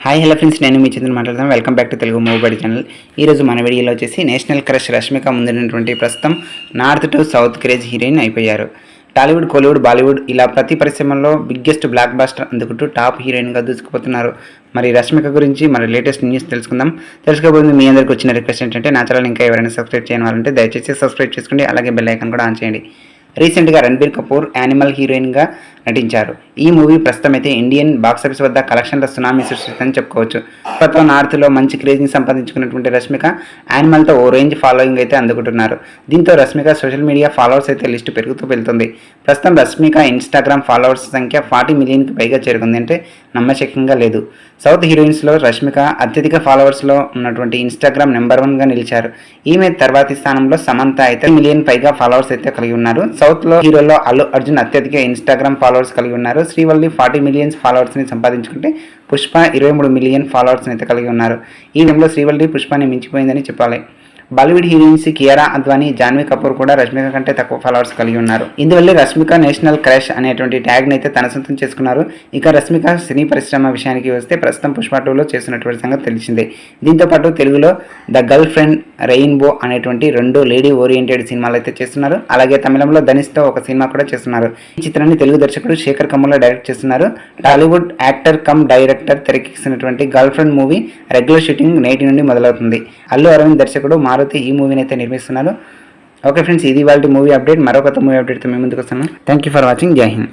Hi hello friends నేను మీ చంద్ర మాట్లాడతాను. Welcome back to Telugu movie channel ఈరోజు మన వీడియోలో వచ్చేసి నేషనల్ క్రష్ రష్మిక ముందున్నటువంటి ప్రస్తుతం north to south craze heroine అయిపోయారు. టాలీవుడ్ కోలీవుడ్ బాలీవుడ్ ఇలా ప్రతి పరిశ్రమలో బిగ్గెస్ట్ బ్లాక్ బాస్టర్ అందుకుంటూ టాప్ హీరోయిన్గా దూసుకుపోతున్నారు. మరి రష్మిక గురించి మరి లేటెస్ట్ న్యూస్ తెలుసుకుందాం. తెలుసుకోబోతుంది మీ అందరికి వచ్చిన రిక్వెస్ట్ ఏంటంటే నా ఛానల్ ఇంకా ఎవరైనా సబ్స్క్రైబ్ చేయని వాళ్ళంటే దయచేసి సబ్స్క్రైబ్ చేసుకోండి అలాగే బెల్ ఐకాన్ కూడా ఆన్ చేయండి. రీసెంట్గా రణబీర్ కపూర్ యానిమల్ హీరోయిన్గా నటించారు. ఈ మూవీ ప్రస్తుతం అయితే ఇండియన్ బాక్సాఫీస్ వద్ద కలెక్షన్ల సునామీ సృష్టిస్తుందని చెప్పుకోవచ్చు. ప్రస్తుతం నార్త్లో మంచి క్రేజ్ని సంపాదించుకున్నటువంటి రష్మిక యానిమల్తో ఓ రేంజ్ ఫాలోయింగ్ అయితే అందుకుంటున్నారు. దీంతో రష్మిక సోషల్ మీడియా ఫాలోవర్స్ అయితే లిస్టు పెరుగుతూ వెళ్తుంది. ప్రస్తుతం రష్మిక ఇన్స్టాగ్రామ్ ఫాలోవర్స్ సంఖ్య ఫార్టీ మిలియన్కి పైగా చేరుకుంది అంటే నమ్మశక్యంగా లేదు. సౌత్ హీరోయిన్స్లో రష్మిక అత్యధిక ఫాలోవర్స్లో ఉన్నటువంటి ఇన్స్టాగ్రామ్ నెంబర్ వన్గా నిలిచారు. ఈమె తర్వాతి స్థానంలో సమంత అయితే మిలియన్ పైగా ఫాలోవర్స్ అయితే కలిగి ఉన్నారు. సౌత్లో హీరోలో అల్లు అర్జున్ అత్యధిక ఇన్స్టాగ్రామ్ ఫాలోవర్స్ కలిగి ఉన్నారు. శ్రీవల్లి ఫార్టీ మిలియన్స్ ఫాలోవర్స్ని సంపాదించుకుంటే పుష్ప ఇరవై మూడు మిలియన్ ఫాలోవర్స్ని అయితే కలిగి ఉన్నారు. ఈ విధంలో శ్రీవల్లి పుష్పాన్ని మించిపోయిందని చెప్పాలి. బాలీవుడ్ హీరోయిన్స్ కియారా అద్వానీ జాన్వీ కపూర్ కూడా రష్మిక కంటే తక్కువ ఫాలోవర్స్ కలిగి ఉన్నారు. ఇందువల్ల రష్మిక నేషనల్ క్రష్ అనేటువంటి ట్యాగ్ని అయితే తన సొంతం చేసుకున్నారు. ఇక రష్మిక సినీ పరిశ్రమ విషయానికి వస్తే ప్రస్తుతం పుష్ప టూలో చేస్తున్నటువంటి సంగతి తెలిసిందే. దీంతోపాటు తెలుగులో ద గర్ల్ ఫ్రెండ్ రెయిన్బో అనేటువంటి రెండు లేడీ ఓరియంటెడ్ సినిమాలు అయితే చేస్తున్నారు. అలాగే తమిళంలో ధనిష్తో ఒక సినిమా కూడా చేస్తున్నారు. ఈ చిత్రాన్ని తెలుగు దర్శకుడు శేఖర్ కమ్ముల డైరెక్ట్ చేస్తున్నారు. టాలీవుడ్ యాక్టర్ కమ్ డైరెక్టర్ తెరకెక్కిస్తున్నటువంటి girlfriend movie regular shooting నేటి నుండి మొదలవుతుంది. అల్లు అరవింద్ దర్శకుడు మారుతి ఈ మూవీని అయితే నిర్మిస్తున్నారు ఓకే ఫ్రెండ్స్ ఇది వాళ్ళ మూవీ అప్డేట్ మరో కొత్త మూవీ అప్డేట్తో మేము ముందుకు వస్తాను థ్యాంక్ యూ ఫర్ వాచింగ్ జై హింద్